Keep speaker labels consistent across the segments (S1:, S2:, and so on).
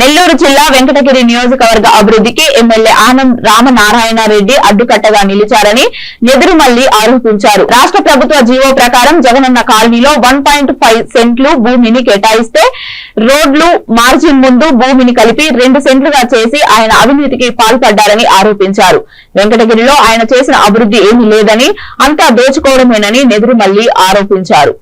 S1: నెల్లూరు జిల్లా వెంకటగిరి నియోజకవర్గ అభివృద్ధికి ఎమ్మెల్యే ఆనం రామనారాయణరెడ్డి అడ్డుకట్టగా నిలిచారని నెదురుమల్లి ఆరోపించారు. రాష్ట్ర ప్రభుత్వ జీవో ప్రకారం జగనన్న కాలనీలో వన్ సెంట్లు భూమిని కేటాయిస్తే రోడ్లు మార్జిన్ ముందు భూమిని కలిపి రెండు సెంట్లుగా చేసి ఆయన అవినీతికి పాల్పడ్డారని ఆరోపించారు. వెంకటగిరిలో ఆయన చేసిన అభివృద్ధి ఏమీ లేదని అంతా దోచుకోవడమేనని నెదురుమల్లి ఆరోపించారు.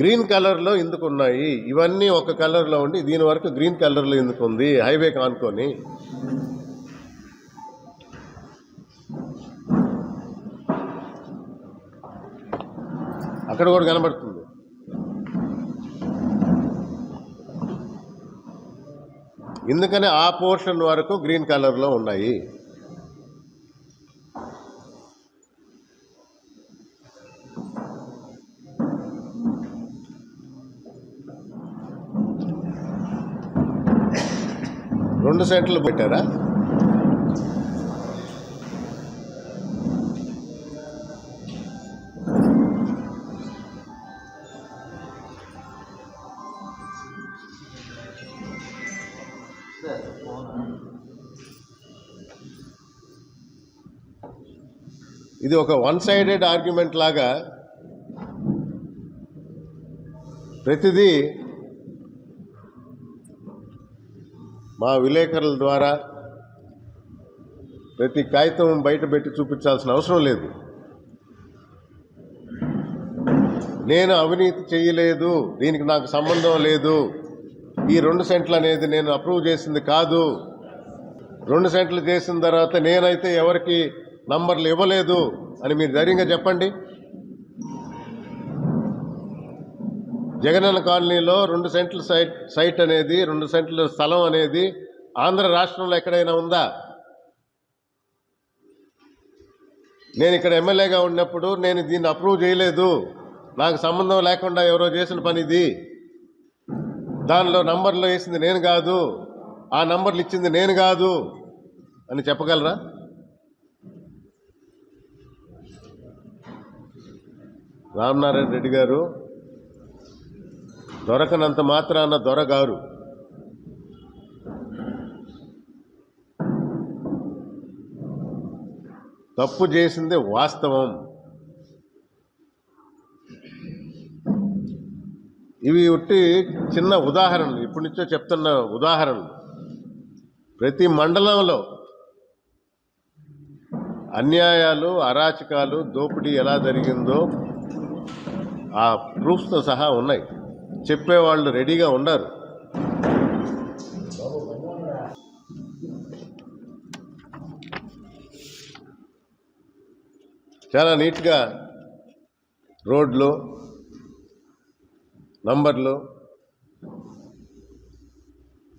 S2: గ్రీన్ కలర్లో ఎందుకు ఉన్నాయి? ఇవన్నీ ఒక కలర్లో ఉండి దీని వరకు గ్రీన్ కలర్లో ఎందుకు ఉంది? హైవే కానుకొని. అక్కడ కూడా కనబడుతుంది. ఎందుకని ఆ పోర్షన్ వరకు గ్రీన్ కలర్లో ఉన్నాయి? రెండు సెంట్లు పెట్టారా? ఇది ఒక వన్ సైడెడ్ ఆర్గ్యుమెంట్ లాగా ప్రతిదీ మా విలేకరుల ద్వారా ప్రతి కాగితం బయట పెట్టి చూపించాల్సిన అవసరం లేదు. నేను అవినీతి చేయలేదు దీనికి నాకు సంబంధం లేదు. ఈ రెండు సెంట్లు అనేది నేను అప్రూవ్ చేసింది కాదు. రెండు సెంట్లు చేసిన తర్వాత నేనైతే ఎవరికి నంబర్లు ఇవ్వలేదు అని మీరు ధైర్యంగా చెప్పండి. జగనన్న కాలనీలో రెండు సెంట్ల సైట్ సైట్ అనేది రెండు సెంట్ల స్థలం అనేది ఆంధ్ర రాష్ట్రంలో ఎక్కడైనా ఉందా? నేను ఇక్కడ ఎమ్మెల్యేగా ఉన్నప్పుడు నేను దీన్ని అప్రూవ్ చేయలేదు. నాకు సంబంధం లేకుండా ఎవరో చేసిన పని ఇది. దానిలో నంబర్లు వేసింది నేను కాదు. ఆ నంబర్లు ఇచ్చింది నేను కాదు. అని చెప్పగలరా? రామనారాయణ రెడ్డి గారు దొరకనంత మాత్రాన దొరగారు. తప్పు చేసింది వాస్తవం. ఇవి ఉట్టి చిన్న ఉదాహరణలు ఇప్పటి నుంచో చెప్తున్న ఉదాహరణలు. ప్రతి మండలంలో అన్యాయాలు అరాచకాలు దోపిడీ ఎలా జరిగిందో ఆ ప్రూఫ్స్తో సహా ఉన్నాయి. చెప్పేవాళ్ళు రెడీగా ఉన్నారు చాలా నీట్గా రోడ్లు నంబర్లు